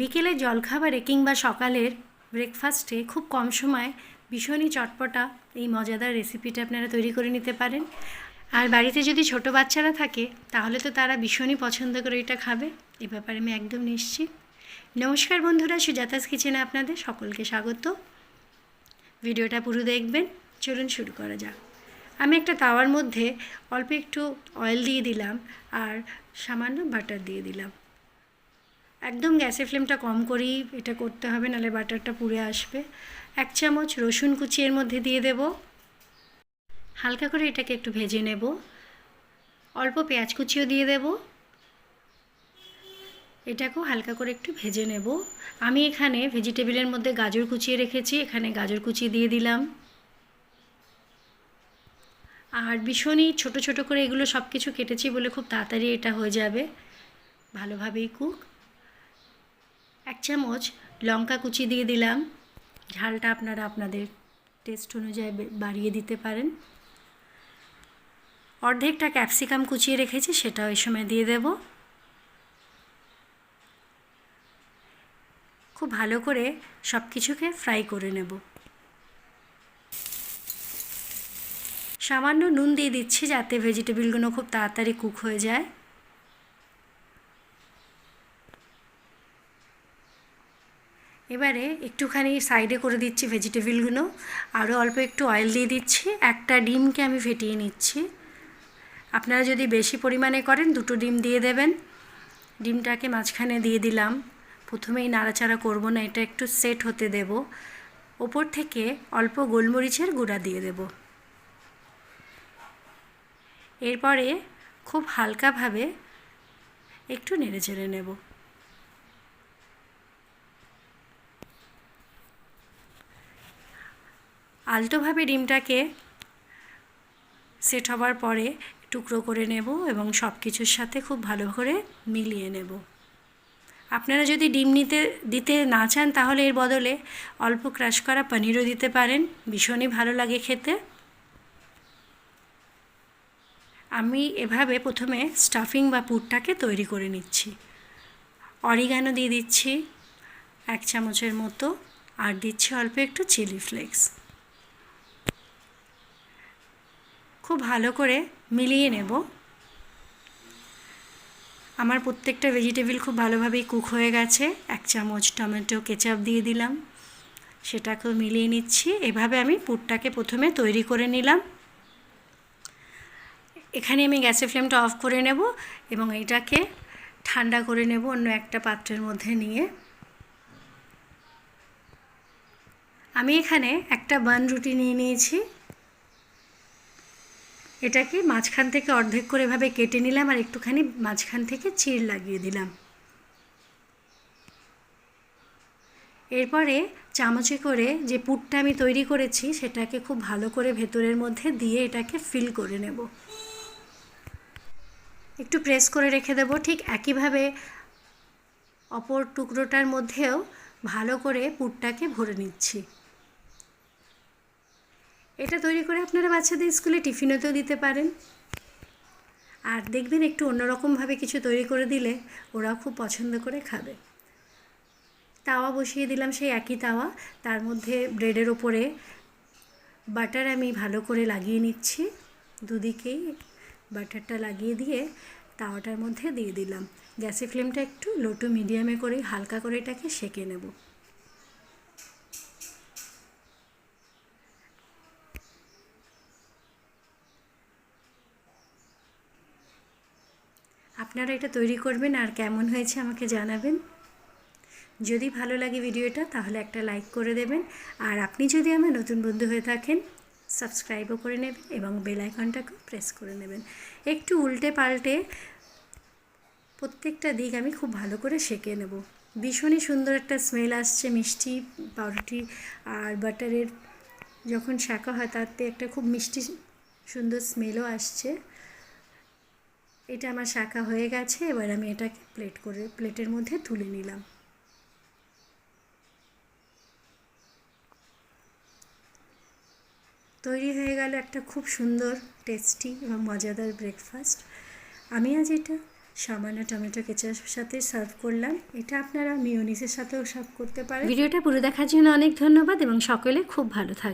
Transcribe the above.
বিকেলের জলখাবারে কিংবা সকালের ব্রেকফাস্টে খুব কম সময় ভীষণই চটপটা এই মজাদার রেসিপিটা আপনারা তৈরি করে নিতে পারেন। আর বাড়িতে যদি ছোট বাচ্চারা থাকে, তাহলে তো তারা ভীষণই পছন্দ করে এটা খাবে। এ ব্যাপারে আমি একদম নিশ্চিত। নমস্কার বন্ধুরা, সুজাতাস কিচেনে আপনাদের সকলকে স্বাগত। ভিডিওটা পুরো দেখবেন, চলুন শুরু করা যাক। আমি একটা তাওয়ার মধ্যে অল্প একটু অয়েল দিয়ে দিলাম আর সামান্য বাটার দিয়ে দিলাম। একদম গ্যাসের ফ্লেমটা কম করেই এটা করতে হবে নাহলে বাটারটা পুড়ে আসবে। এক চামচ রসুন কুচি এর মধ্যে দিয়ে দেব। হালকা করে এটাকে একটু ভেজে নেব। অল্প পেঁয়াজ কুচিও দিয়ে দেব। এটাকেও হালকা করে একটু ভেজে নেব। আমি এখানে ভেজিটেবিলের মধ্যে গাজর কুচিয়ে রেখেছি, এখানে গাজর কুচি দিয়ে দিলাম। আর ভীষণই ছোট ছোট করে এগুলো সব কিছু কেটেছি বলে খুব তাড়াতাড়ি এটা হয়ে যাবে। ভালোভাবেই কুক এক চামচ লঙ্কা কুচি দিয়ে দিলাম। ঝালটা আপনারা আপনাদের টেস্ট অনুযায়ী বাড়িয়ে দিতে পারেন। অর্ধেকটা ক্যাপসিকাম কুচিয়ে রেখেছি, সেটাও এই সময় দিয়ে দেব। খুব ভালো করে সব কিছুকে ফ্রাই করে নেব। সামান্য নুন দিয়ে দিচ্ছি যাতে ভেজিটেবিলগুলো খুব তাড়াতাড়ি কুক হয়ে যায়। এবারে একটুখানি সাইডে করে দিচ্ছি ভেজিটেবিলগুলো। আরও অল্প একটু অয়েল দিয়ে দিচ্ছি। একটা ডিমকে আমি ফেটিয়ে নিচ্ছি। আপনারা যদি বেশি পরিমাণে করেন, দুটো ডিম দিয়ে দেবেন। ডিমটাকে মাঝখানে দিয়ে দিলাম। প্রথমেই নাড়াচাড়া করব না, এটা একটু সেট হতে দেব। ওপর থেকে অল্প গোলমরিচের গুঁড়া দিয়ে দেব। এরপরে খুব হালকাভাবে একটু নেড়ে চেড়ে নেব। আলতোভাবে ডিমটাকে সেট হবার পরে টুকরো করে নেব এবং সব কিছুর সাথে খুব ভালো করে মিলিয়ে নেব। আপনারা যদি ডিম নিতে, দিতে না চান তাহলে এর বদলে অল্প ক্রাশ করা পনিরও দিতে পারেন, ভীষণই ভালো লাগে খেতে। আমি এভাবে প্রথমে স্টাফিং বা পুরটাকে তৈরি করে নিচ্ছি। অরিগানো দিয়ে দিচ্ছি এক চামচের মতো, আর দিচ্ছি অল্প একটু চিলি ফ্লেক্স। খুব ভালো করে মিলিয়ে নেব। আমার প্রত্যেকটা ভেজিটেবিল খুব ভালোভাবেই কুক হয়ে গেছে। এক চামচ টমেটো কেচাপ দিয়ে দিলাম। সেটাকেও মিলিয়ে নিচ্ছি। এভাবে আমি পুরটাকে প্রথমে তৈরি করে নিলাম। এখানে আমি গ্যাসের ফ্লেমটা অফ করে নেব এবং এটাকে ঠান্ডা করে নেব অন্য একটা পাত্রের মধ্যে নিয়ে। আমি এখানে একটা বান রুটি নিয়ে নিয়েছি। এটাকে মাঝখান থেকে অর্ধেক করে এভাবে কেটে নিলাম আর একটুখানি মাঝখান থেকে চির লাগিয়ে দিলাম। এরপরে চামচে করে যে পুরটা আমি তৈরি করেছি, সেটাকে খুব ভালো করে ভেতরের মধ্যে দিয়ে এটাকে ফিল করে নেব। একটু প্রেস করে রেখে দেব, ঠিক একইভাবে অপর টুকরোটার মধ্যেও ভালো করে পুরটাকে ভরে নিচ্ছি। এটা তৈরি করে আপনারা বাচ্চাদের স্কুলে টিফিনেতেও দিতে পারেন। আর দেখবেন একটু অন্যরকমভাবে কিছু তৈরি করে দিলে ওরা খুব পছন্দ করে খাবে। তাওয়া বসিয়ে দিলাম সেই একই তাওয়া, তার মধ্যে ব্রেডের ওপরে বাটার আমি ভালো করে লাগিয়ে নিচ্ছি। দুদিকেই বাটারটা লাগিয়ে দিয়ে তাওয়াটার মধ্যে দিয়ে দিলাম। গ্যাসের ফ্লেমটা একটু লো টু মিডিয়ামে করে হালকা করে এটাকে সেঁকে নেব। আপনারা এটা তৈরি করবেন আর কেমন হয়েছে আমাকে জানাবেন। যদি ভালো লাগে ভিডিওটা, তাহলে একটা লাইক করে দেবেন। আর আপনি যদি আমার নতুন বন্ধু হয়ে থাকেন, সাবস্ক্রাইবও করে নেবেন এবং বেল আইকনটাকেও প্রেস করে নেবেন। একটু উল্টে পাল্টে প্রত্যেকটা দিক আমি খুব ভালো করে সেঁকে নেব। ভীষণই সুন্দর একটা স্মেল আসছে, মিষ্টি পাউরুটি আর বাটারের। যখন শাঁকা হয়, তাতে একটা খুব মিষ্টি, সুন্দর স্মেলও আসছে। এটা আমার শাঁকা হয়ে গেছে, এবার আমি এটাকে প্লেট করে প্লেটের মধ্যে তুলে নিলাম। তৈরি হয়ে গেল একটা খুব সুন্দর টেস্টি এবং মজাদার ব্রেকফাস্ট আমি আজ এটা সামান্য টমেটো কেচার সাথে সার্ভ করলাম। এটা আপনারা মিওনিসের সাথেও সার্ভ করতে পারেন। ভিডিওটা পুরো দেখার জন্য অনেক ধন্যবাদ এবং সকলে খুব ভালো থাকবে